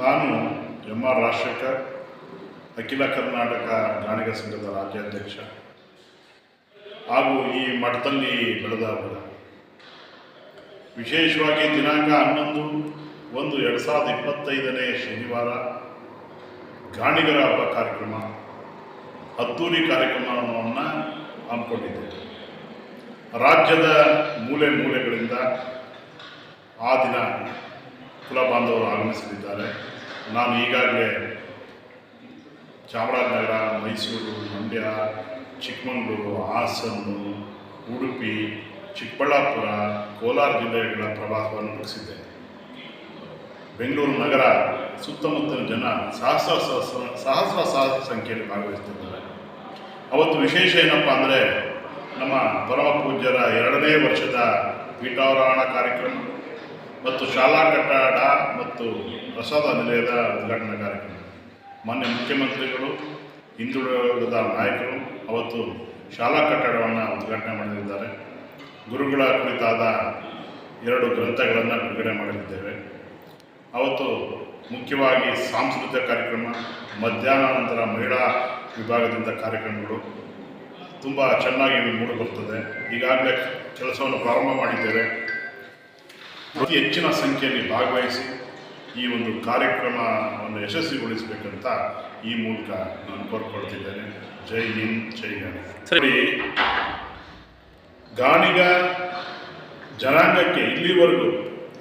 ರಾಜಶೇಖರ್, ಅಖಿಲ ಕರ್ನಾಟಕ ಗಾಣಿಗ ಸಂಘದ ರಾಜ್ಯಾಧ್ಯಕ್ಷ ಹಾಗೂ ಈ ಮಠದಲ್ಲಿ ಬೆಳೆದ ವಿಶೇಷವಾಗಿ ದಿನಾಂಕ ಹನ್ನೊಂದು ಒಂದು ಎರಡು ಸಾವಿರದ ಇಪ್ಪತ್ತೈದನೇ ಶನಿವಾರ ಗಾಣಿಗರ ಹಬ್ಬ ಕಾರ್ಯಕ್ರಮ, ಅದ್ದೂರಿ ಕಾರ್ಯಕ್ರಮವನ್ನು ಹಮ್ಮಿಕೊಂಡಿದ್ದೇವೆ ರಾಜ್ಯದ ಮೂಲೆ ಮೂಲೆಗಳಿಂದ ಆ ದಿನ ಕುಲ ಬಾಂಧವರು ಆಗಮಿಸಲಿದ್ದಾರೆ. ನಾನು ಈಗಾಗಲೇ ಚಾಮರಾಜನಗರ, ಮೈಸೂರು, ಮಂಡ್ಯ, ಚಿಕ್ಕಮಗಳೂರು, ಹಾಸನ, ಉಡುಪಿ, ಚಿಕ್ಕಬಳ್ಳಾಪುರ, ಕೋಲಾರ ಜಿಲ್ಲೆಗಳ ಪ್ರವಾಸವನ್ನು ಮುಗಿಸಿದ್ದೇನೆ. ಬೆಂಗಳೂರು ನಗರ ಸುತ್ತಮುತ್ತಲಿನ ಜನ ಸಹಸ್ರ ಸಹಸ್ರ ಸಹಸ್ರ ಸಂಖ್ಯೆಯಲ್ಲಿ ಭಾಗವಹಿಸ್ತಿದ್ದಾರೆ ಅವತ್ತು ವಿಶೇಷ ಏನಪ್ಪ ಅಂದರೆ ನಮ್ಮ ಪರಮ ಪೂಜ್ಯರ ಎರಡನೇ ವರ್ಷದ ಪೀಠಾವರೋಹಣ ಕಾರ್ಯಕ್ರಮ. ಮತ್ತು ಶಾಲಾ ಕಟ್ಟಡ ಮತ್ತು ಪ್ರಸಾದ ನಿಲಯದ ಉದ್ಘಾಟನಾ ಕಾರ್ಯಕ್ರಮ. ಮಾನ್ಯ ಮುಖ್ಯಮಂತ್ರಿಗಳು, ಹಿಂದುಳಿದ ನಾಯಕರು ಅವತ್ತು ಶಾಲಾ ಕಟ್ಟಡವನ್ನು ಉದ್ಘಾಟನೆ ಮಾಡಲಿದ್ದಾರೆ. ಗುರುಗಳ ಕುರಿತಾದ ಎರಡು ಗ್ರಂಥಗಳನ್ನು ಬಿಡುಗಡೆ ಮಾಡಲಿದ್ದೇವೆ. ಅವತ್ತು ಮುಖ್ಯವಾಗಿ ಸಾಂಸ್ಕೃತಿಕ ಕಾರ್ಯಕ್ರಮ, ಮಧ್ಯಾಹ್ನ ನಂತರ ಮಹಿಳಾ ವಿಭಾಗದಿಂದ ಕಾರ್ಯಕ್ರಮಗಳು ತುಂಬ ಚೆನ್ನಾಗಿ ಮೂಡಿ ಬರ್ತದೆ ಈಗಾಗಲೇ ಕೆಲಸವನ್ನು ಪ್ರಾರಂಭ ಮಾಡಿದ್ದೇವೆ. ಅತಿ ಹೆಚ್ಚಿನ ಸಂಖ್ಯೆಯಲ್ಲಿ ಭಾಗವಹಿಸಿ ಈ ಒಂದು ಕಾರ್ಯಕ್ರಮವನ್ನು ಯಶಸ್ವಿಗೊಳಿಸಬೇಕಂತ ಈ ಮೂಲಕ ನಾನು ಕೋರ್ಕೊಳ್ತಿದ್ದೇನೆ. ಜೈ ಹಿಂದ್ ಜೈ ಸರಿ. ಗಾಣಿಗ ಜನಾಂಗಕ್ಕೆ ಇಲ್ಲಿವರೆಗೂ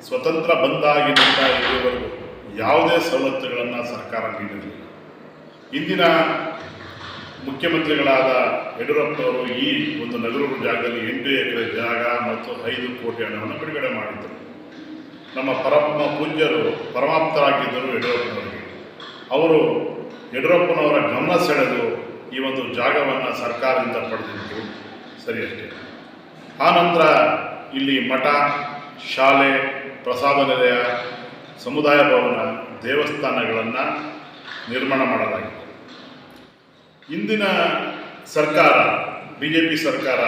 ಸ್ವತಂತ್ರ ಬಂದಾಗಿನಿಂದ ಇಲ್ಲಿವರೆಗೂ ಯಾವುದೇ ಸವಲತ್ತುಗಳನ್ನು ಸರ್ಕಾರ ನೀಡಲಿಲ್ಲ ಇಂದಿನ ಮುಖ್ಯಮಂತ್ರಿಗಳಾದ ಯಡಿಯೂರಪ್ಪನವರು ಈ ಒಂದು ನಗರೂರು ಜಾಗದಲ್ಲಿ ಎಂಟು ಎಕರೆ ಜಾಗ ಮತ್ತು ಐದು ಕೋಟಿ ಹಣವನ್ನು ಬಿಡುಗಡೆ ಮಾಡಿದ್ದರು ನಮ್ಮ ಪರಮ ಪೂಜ್ಯರು ಪರಮಾಪ್ತರಾಗಿದ್ದರು ಯಡಿಯೂರಪ್ಪನವರಿಗೆ. ಅವರು ಯಡಿಯೂರಪ್ಪನವರ ಗಮನ ಸೆಳೆದು ಈ ಒಂದು ಜಾಗವನ್ನು ಸರ್ಕಾರದಿಂದ ಪಡೆದಿದ್ದು ಸರಿಯಷ್ಟೇ ಆನಂತರ ಇಲ್ಲಿ ಮಠ, ಶಾಲೆ, ಪ್ರಸಾದ ನಿಲಯ, ಸಮುದಾಯ ಭವನ, ದೇವಸ್ಥಾನಗಳನ್ನು ನಿರ್ಮಾಣ ಮಾಡಲಾಗಿದೆ. ಇಂದಿನ ಸರ್ಕಾರ ಬಿ ಜೆ ಪಿ ಸರ್ಕಾರ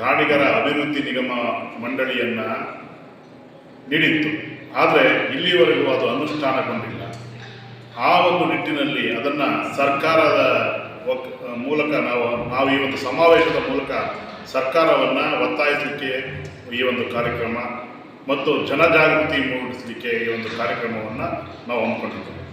ಗಾಡಿಗರ ಅಭಿವೃದ್ಧಿ ನಿಗಮ ಮಂಡಳಿಯನ್ನು ನೀಡಿತ್ತು. ಆದರೆ ಇಲ್ಲಿವರೆಗೂ ಅದು ಅನುಷ್ಠಾನಗೊಂಡಿಲ್ಲ. ಆ ಒಂದು ನಿಟ್ಟಿನಲ್ಲಿ ಅದನ್ನು ಸರ್ಕಾರದ ಮೂಲಕ ನಾವು ನಾವು ಈ ಒಂದು ಸಮಾವೇಶದ ಮೂಲಕ ಸರ್ಕಾರವನ್ನು ಒತ್ತಾಯಿಸಲಿಕ್ಕೆ ಈ ಒಂದು ಕಾರ್ಯಕ್ರಮ ಮತ್ತು ಜನಜಾಗೃತಿ ಮೂಡಿಸಲಿಕ್ಕೆ ಈ ಒಂದು ಕಾರ್ಯಕ್ರಮವನ್ನು ನಾವು ಹಮ್ಮಿಕೊಂಡಿದ್ದೇವೆ.